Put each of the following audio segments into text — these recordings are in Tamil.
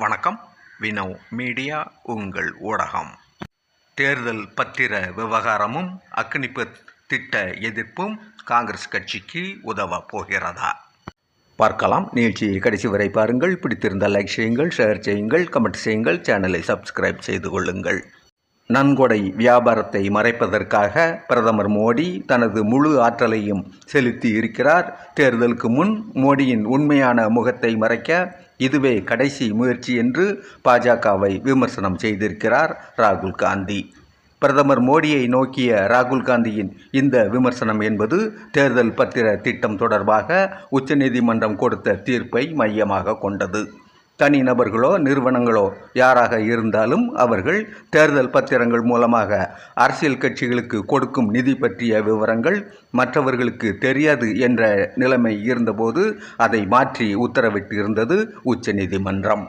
வணக்கம். வினோ மீடியா உங்கள் ஊடகம். தேர்தல் பத்திர விவகாரமும் அக்னிபத் திட்ட எதிர்ப்பும் காங்கிரஸ் கட்சிக்கு உதவ போகிறதா? பார்க்கலாம். நிகழ்ச்சியை கடைசி வரை பாருங்கள். பிடித்திருந்தால் லைக் செய்யுங்கள் ஷேர் செய்யுங்கள் கமெண்ட் செய்யுங்கள் சேனலை சப்ஸ்கிரைப் செய்து கொள்ளுங்கள். நன்கொடை வியாபாரத்தை மறைப்பதற்காக பிரதமர் மோடி தனது முழு ஆற்றலையும் செலுத்தி இருக்கிறார். தேர்தலுக்கு முன் மோடியின் உண்மையான முகத்தை மறைக்க இதுவே கடைசி முயற்சி என்று பாஜகவை விமர்சனம் செய்திருக்கிறார் ராகுல் காந்தி. பிரதமர் மோடியை நோக்கிய ராகுல் காந்தியின் இந்த விமர்சனம் என்பது தேர்தல் பத்திர திட்டம் தொடர்பாக உச்சநீதிமன்றம் கொடுத்த தீர்ப்பை மையமாக கொண்டது. தனிநபர்களோ நிறுவனங்களோ யாராக இருந்தாலும் அவர்கள் தேர்தல் பத்திரங்கள் மூலமாக அரசியல் கட்சிகளுக்கு கொடுக்கும் நிதி பற்றிய விவரங்கள் மற்றவர்களுக்கு தெரியாது என்ற நிலைமை இருந்தபோது அதை மாற்றி உத்தரவிட்டு இருந்தது உச்சநீதிமன்றம்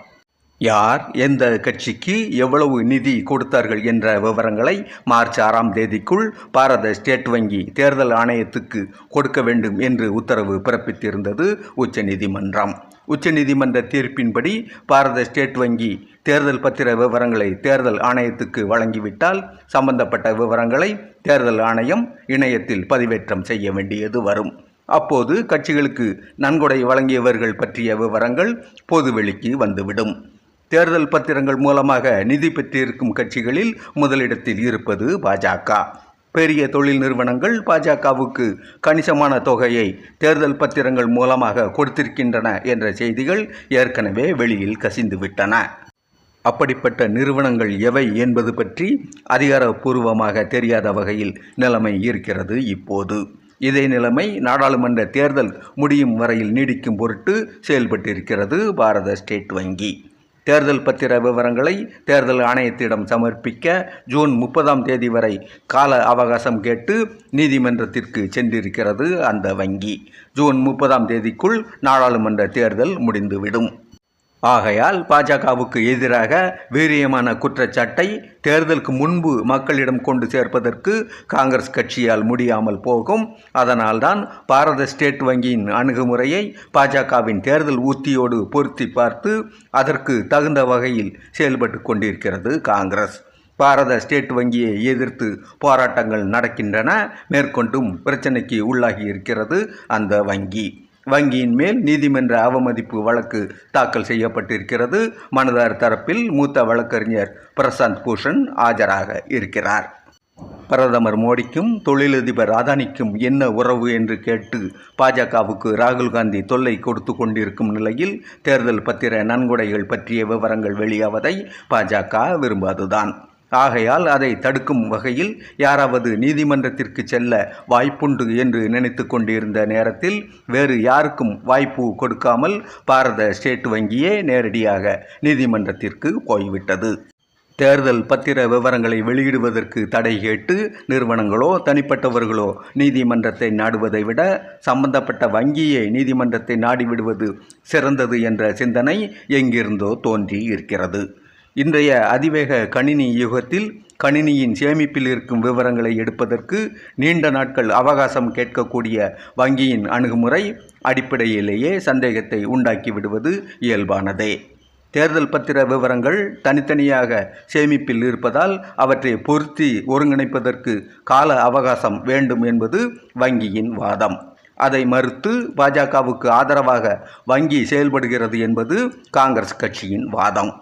யார் எந்த கட்சிக்கு எவ்வளவு நிதி கொடுத்தார்கள் என்ற விவரங்களை மார்ச் ஆறாம் தேதிக்குள் பாரத ஸ்டேட் வங்கி தேர்தல் ஆணையத்துக்கு கொடுக்க வேண்டும் என்று உத்தரவு பிறப்பித்திருந்தது உச்சநீதிமன்றம் உச்சநீதிமன்ற தீர்ப்பின்படி பாரத ஸ்டேட் வங்கி தேர்தல் பத்திர விவரங்களை தேர்தல் ஆணையத்துக்கு வழங்கிவிட்டால் சம்பந்தப்பட்ட விவரங்களை தேர்தல் ஆணையம் இணையத்தில் பதிவேற்றம் செய்ய வேண்டியது வரும். அப்போது கட்சிகளுக்கு நன்கொடை வழங்கியவர்கள் பற்றிய விவரங்கள் பொதுவெளிக்கு வந்துவிடும். தேர்தல் பத்திரங்கள் மூலமாக நிதி பெற்றிருக்கும் கட்சிகளில் முதலிடத்தில் இருப்பது பாஜக. பெரிய தொழில் நிறுவனங்கள் பாஜகவுக்கு கணிசமான தொகையை தேர்தல் பத்திரங்கள் மூலமாக கொடுத்திருக்கின்றன என்ற செய்திகள் ஏற்கனவே வெளியில் கசிந்துவிட்டன. அப்படிப்பட்ட நிறுவனங்கள் எவை என்பது பற்றி அதிகாரப்பூர்வமாக தெரியாத வகையில் நிலைமை இருக்கிறது இப்போது. இதே நிலைமை நாடாளுமன்ற தேர்தல் முடியும் வரையில் நீடிக்கும் பொருட்டு செயல்பட்டிருக்கிறது பாரத ஸ்டேட் வங்கி. தேர்தல் பத்திர விவரங்களை தேர்தல் ஆணையத்திடம் சமர்ப்பிக்க ஜூன் முப்பதாம் தேதி வரை கால அவகாசம் கேட்டு நீதிமன்றத்திற்கு சென்றிருக்கிறது அந்த வங்கி. ஜூன் முப்பதாம் தேதிக்குள் நாடாளுமன்ற தேர்தல் முடிந்துவிடும். ஆகையால் பாஜகவுக்கு எதிராக வீரியமான குற்றச்சாட்டை தேர்தலுக்கு முன்பு மக்களிடம் கொண்டு சேர்ப்பதற்கு காங்கிரஸ் கட்சியால் முடியாமல் போகும். அதனால்தான் பாரத ஸ்டேட் வங்கியின் அணுகுமுறையை பாஜகவின் தேர்தல் உத்தியோடு பொருத்தி பார்த்து அதற்கு தகுந்த வகையில் செயல்பட்டு கொண்டிருக்கிறது காங்கிரஸ். பாரத ஸ்டேட் வங்கியை எதிர்த்து போராட்டங்கள் நடக்கின்றன. மேற்கொண்டும் பிரச்சனைக்கு உள்ளாகி இருக்கிறது அந்த வங்கி. வங்கியின் மேல் நீதிமன்ற அவமதிப்பு வழக்கு தாக்கல் செய்யப்பட்டிருக்கிறது. மனதார் தரப்பில் மூத்த வழக்கறிஞர் பிரசாந்த் பூஷன் ஆஜராக இருக்கிறார். பிரதமர் மோடிக்கும் தொழிலதிபர் அதானிக்கும் என்ன உறவு என்று கேட்டு பாஜகவுக்கு ராகுல் காந்தி தொல்லை கொடுத்து கொண்டிருக்கும் நிலையில் தேர்தல் பத்திர நன்கொடைகள் பற்றிய விவரங்கள் வெளியாவதை பாஜக விரும்பாதுதான். ஆகையால் அதை தடுக்கும் வகையில் யாராவது நீதிமன்றத்திற்கு செல்ல வாய்ப்புண்டு என்று நினைத்து கொண்டிருந்த நேரத்தில் வேறு யாருக்கும் வாய்ப்பு கொடுக்காமல் பாரத ஸ்டேட் வங்கியே நேரடியாக நீதிமன்றத்திற்கு போய்விட்டது. தேர்தல் பத்திர விவரங்களை வெளியிடுவதற்கு தடை கேட்டு நிறுவனங்களோ தனிப்பட்டவர்களோ நீதிமன்றத்தை நாடுவதை விட சம்பந்தப்பட்ட வங்கியை நீதிமன்றத்தை நாடிவிடுவது சிறந்தது என்ற சிந்தனை எங்கிருந்தோ தோன்றி இருக்கிறது. இன்றைய அதிவேக கணினி யுகத்தில் கணினியின் சேமிப்பில் இருக்கும் விவரங்களை எடுப்பதற்கு நீண்ட நாட்கள் அவகாசம் கேட்கக்கூடிய வங்கியின் அணுகுமுறை அடிப்படையிலேயே சந்தேகத்தை உண்டாக்கி விடுவது இயல்பானதே. தேர்தல் பத்திர விவரங்கள் தனித்தனியாக சேமிப்பில் இருப்பதால் அவற்றை பொருத்தி ஒருங்கிணைப்பதற்கு கால அவகாசம் வேண்டும் என்பது வங்கியின் வாதம். அதை மறுத்து பாஜகவுக்கு ஆதரவாக வங்கி செயல்படுகிறது என்பது காங்கிரஸ் கட்சியின் வாதம்.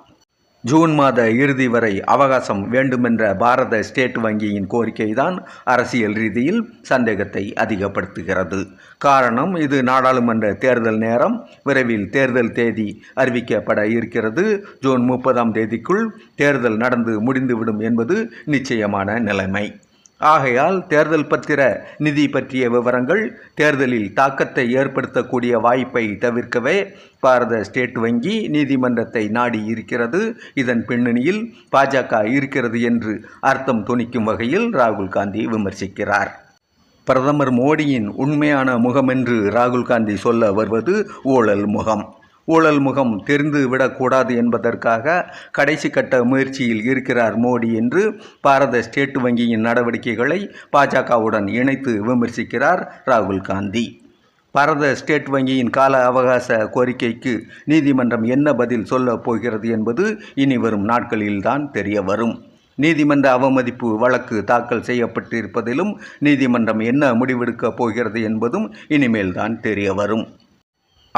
ஜூன் மாத இறுதி வரை அவகாசம் வேண்டுமென்ற பாரத ஸ்டேட் வங்கியின் கோரிக்கைதான் அரசியல் ரீதியில் சந்தேகத்தை அதிகப்படுத்துகிறது. காரணம் இது நாடாளுமன்ற தேர்தல் நேரம். விரைவில் தேர்தல் தேதி அறிவிக்கப்பட இருக்கிறது. ஜூன் முப்பதாம் தேதிக்குள் தேர்தல் நடந்து முடிந்துவிடும் என்பது நிச்சயமான நிலைமை. ஆகையால் தேர்தல் பத்திர நிதி பற்றிய விவரங்கள் தேர்தலில் தாக்கத்தை ஏற்படுத்தக்கூடிய வாய்ப்பை தவிர்க்கவே பாரத ஸ்டேட் வங்கி நீதிமன்றத்தை நாடி இருக்கிறது. இதன் பின்னணியில் பாஜக இருக்கிறது என்று அர்த்தம் துணிக்கும் வகையில் ராகுல் காந்தி விமர்சிக்கிறார். பிரதமர் மோடியின் உண்மையான முகமென்று ராகுல் காந்தி சொல்ல வருவது ஊழல் முகம். ஊழல் முகம் தெரிந்து விடக்கூடாது என்பதற்காக கடைசி கட்ட முயற்சியில் இருக்கிறார் மோடி என்று பாரத ஸ்டேட் வங்கியின் நடவடிக்கைகளை பாஜகவுடன் இணைத்து விமர்சிக்கிறார் ராகுல் காந்தி. பாரத ஸ்டேட் வங்கியின் கால அவகாச கோரிக்கைக்கு நீதிமன்றம் என்ன பதில் சொல்லப் போகிறது என்பது இனி வரும் நாட்களில்தான் தெரிய வரும். நீதிமன்ற அவமதிப்பு வழக்கு தாக்கல் செய்யப்பட்டிருப்பதிலும் நீதிமன்றம் என்ன முடிவெடுக்கப் போகிறது என்பதும் இனிமேல்தான் தெரிய வரும்.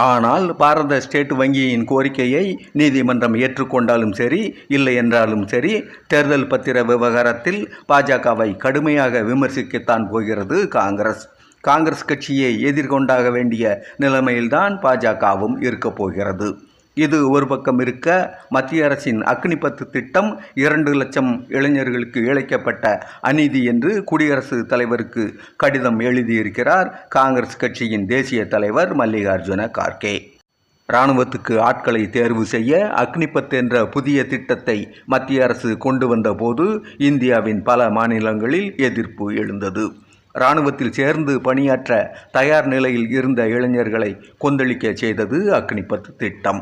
ஆனால் பாரத ஸ்டேட் வங்கியின் கோரிக்கையை நீதிமன்றம் ஏற்றுக்கொண்டாலும் சரி இல்லை என்றாலும் சரி தேர்தல் பத்திர விவகாரத்தில் பாஜகவை கடுமையாக விமர்சிக்கத்தான் போகிறது காங்கிரஸ். காங்கிரஸ் கட்சியை எதிர்கொண்டாக வேண்டிய நிலைமையில்தான் பாஜகவும் இருக்கப் போகிறது. இது ஒரு பக்கம் இருக்க மத்திய அரசின் அக்னிபத்து திட்டம் இரண்டு லட்சம் இளைஞர்களுக்கு இழைக்கப்பட்ட அநீதி என்று குடியரசுத் தலைவருக்கு கடிதம் எழுதியிருக்கிறார் காங்கிரஸ் கட்சியின் தேசிய தலைவர் மல்லிகார்ஜுன கார்கே. இராணுவத்துக்கு ஆட்களை தேர்வு செய்ய அக்னிபத் என்ற புதிய திட்டத்தை மத்திய அரசு கொண்டு வந்தபோது இந்தியாவின் பல மாநிலங்களில் எதிர்ப்பு எழுந்தது. இராணுவத்தில் சேர்ந்து பணியாற்ற தயார் நிலையில் இருந்த இளைஞர்களை கொந்தளிக்க செய்தது அக்னிபத் திட்டம்.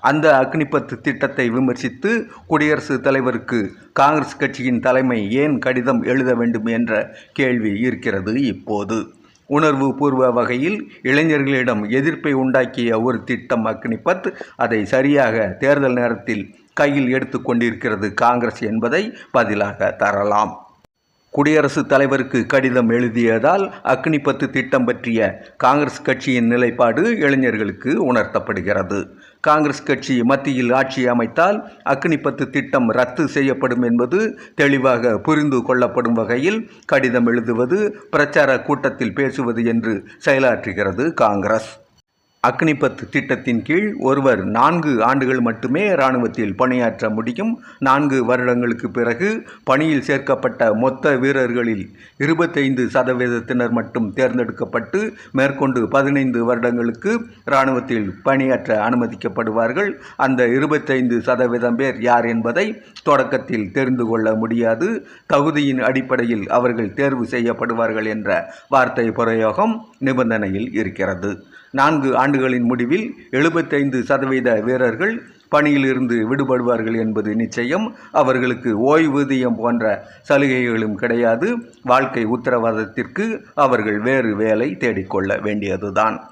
அந்த அக்னிபத் திட்டத்தை விமர்சித்து குடியரசுத் தலைவருக்கு காங்கிரஸ் கட்சியின் தலைமை ஏன் கடிதம் எழுத வேண்டும் என்ற கேள்வி இருக்கிறது இப்போது. உணர்வு பூர்வ வகையில் இளைஞர்களிடம் எதிர்ப்பை உண்டாக்கிய ஒரு திட்டம் அக்னிபத் அதை சரியாக தேர்தல் நேரத்தில் கையில் எடுத்து கொண்டிருக்கிறது காங்கிரஸ் என்பதை பதிலாக தரலாம். குடியரசுத் தலைவருக்கு கடிதம் எழுதியதால் அக்னிபத்து திட்டம் பற்றிய காங்கிரஸ் கட்சியின் நிலைப்பாடு இளைஞர்களுக்கு உணர்த்தப்படுகிறது. காங்கிரஸ் கட்சி மத்தியில் ஆட்சி அமைத்தால் அக்னிபத்து திட்டம் ரத்து செய்யப்படும் என்பது தெளிவாக புரிந்து கொள்ளப்படும் வகையில் கடிதம் எழுதுவது பிரச்சார கூட்டத்தில் பேசுவது என்று செயலாற்றுகிறது காங்கிரஸ். அக்னிபத் திட்டத்தின் கீழ் ஒருவர் நான்கு ஆண்டுகள் மட்டுமே இராணுவத்தில் பணியாற்ற முடியும். நான்கு வருடங்களுக்கு பிறகு பணியில் சேர்க்கப்பட்ட மொத்த வீரர்களில் இருபத்தைந்து சதவீதத்தினர் மட்டும் தேர்ந்தெடுக்கப்பட்டு மேற்கொண்டு பதினைந்து வருடங்களுக்கு இராணுவத்தில் பணியாற்ற அனுமதிக்கப்படுவார்கள். அந்த இருபத்தைந்து சதவீதம் பேர் யார் என்பதை தொடக்கத்தில் தெரிந்து கொள்ள முடியாது. தகுதியின் அடிப்படையில் அவர்கள் தேர்வு செய்யப்படுவார்கள் என்ற வார்த்தை பிரயோகம் நிபந்தனையில் இருக்கிறது. நான்கு ஆண்டுகளின் முடிவில் எழுபத்தைந்து சதவீத வீரர்கள் பணியிலிருந்து விடுபடுவார்கள் என்பது நிச்சயம். அவர்களுக்கு ஓய்வூதியம் போன்ற சலுகைகளும் கிடையாது. வாழ்க்கை உத்தரவாதத்திற்கு அவர்கள் வேறு வேலை தேடிக்கொள்ள வேண்டியதுதான்.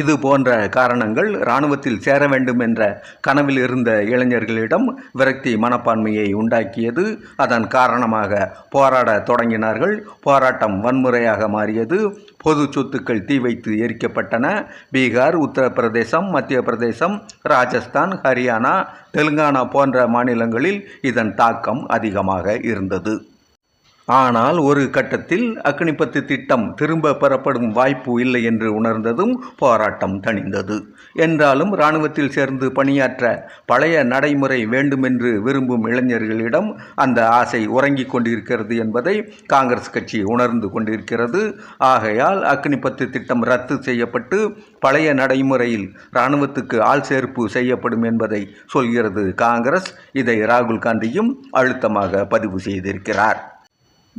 இது போன்ற காரணங்கள் இராணுவத்தில் சேர வேண்டும் என்ற கனவில் இருந்த இளைஞர்களிடம் விரக்தி மனப்பான்மையை உண்டாக்கியது. அதன் காரணமாக போராட தொடங்கினார்கள். போராட்டம் வன்முறையாக மாறியது. பொது சொத்துக்கள் தீ வைத்து எரிக்கப்பட்டன. பீகார் உத்தரப்பிரதேசம் மத்திய பிரதேசம் ராஜஸ்தான் ஹரியானா தெலுங்கானா போன்ற மாநிலங்களில் இதன் தாக்கம் அதிகமாக இருந்தது. ஆனால் ஒரு கட்டத்தில் அக்னிபத்து திட்டம் திரும்ப பெறப்படும் வாய்ப்பு இல்லை என்று உணர்ந்ததும் போராட்டம் தணிந்தது. என்றாலும் இராணுவத்தில் சேர்ந்து பணியாற்ற பழைய நடைமுறை வேண்டுமென்று விரும்பும் இளைஞர்களிடம் அந்த ஆசை உறங்கிக் கொண்டிருக்கிறது என்பதை காங்கிரஸ் கட்சி உணர்ந்து கொண்டிருக்கிறது. ஆகையால் அக்னிபத்து திட்டம் ரத்து செய்யப்பட்டு பழைய நடைமுறையில் இராணுவத்துக்கு ஆள் சேர்ப்பு செய்யப்படும் என்பதை சொல்கிறது காங்கிரஸ். இதை ராகுல் காந்தியும் அழுத்தமாக பதிவு செய்திருக்கிறார்.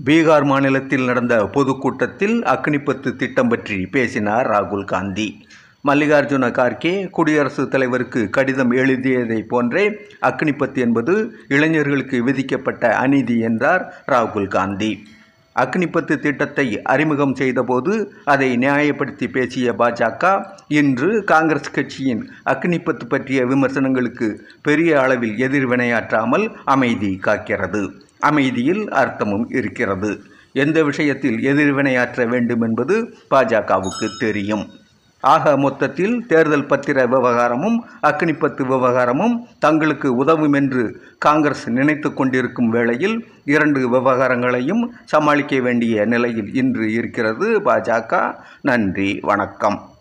பீகார் மாநிலத்தில் நடந்த பொதுக்கூட்டத்தில் அக்னிபத்து திட்டம் பற்றி பேசினார் ராகுல் காந்தி. மல்லிகார்ஜுன கார்கே குடியரசுத் தலைவருக்கு கடிதம் எழுதியதை போன்றே அக்னிபத் என்பது இளைஞர்களுக்கு விதிக்கப்பட்ட அநீதி என்றார் ராகுல் காந்தி. அக்னிபத்து திட்டத்தை அறிமுகம் செய்தபோது அதை நியாயப்படுத்தி பேசிய பாஜக இன்று காங்கிரஸ் கட்சியின் அக்னிபத்து பற்றிய விமர்சனங்களுக்கு பெரிய அளவில் எதிர்வினையாற்றாமல் அமைதி காக்கிறது. அமைதியில் அர்த்தமும் இருக்கிறது. எந்த விஷயத்தில் எதிர்வினையாற்ற வேண்டும் என்பது பாஜகவுக்கு தெரியும். ஆக மொத்தத்தில் தேர்தல் பத்திர விவகாரமும் அக்னிப்பத்து விவகாரமும் தங்களுக்கு உதவும் என்று காங்கிரஸ் நினைத்து கொண்டிருக்கும் வேளையில் இரண்டு விவகாரங்களையும் சமாளிக்க வேண்டிய நிலையில் இன்று இருக்கிறது பாஜக. நன்றி வணக்கம்.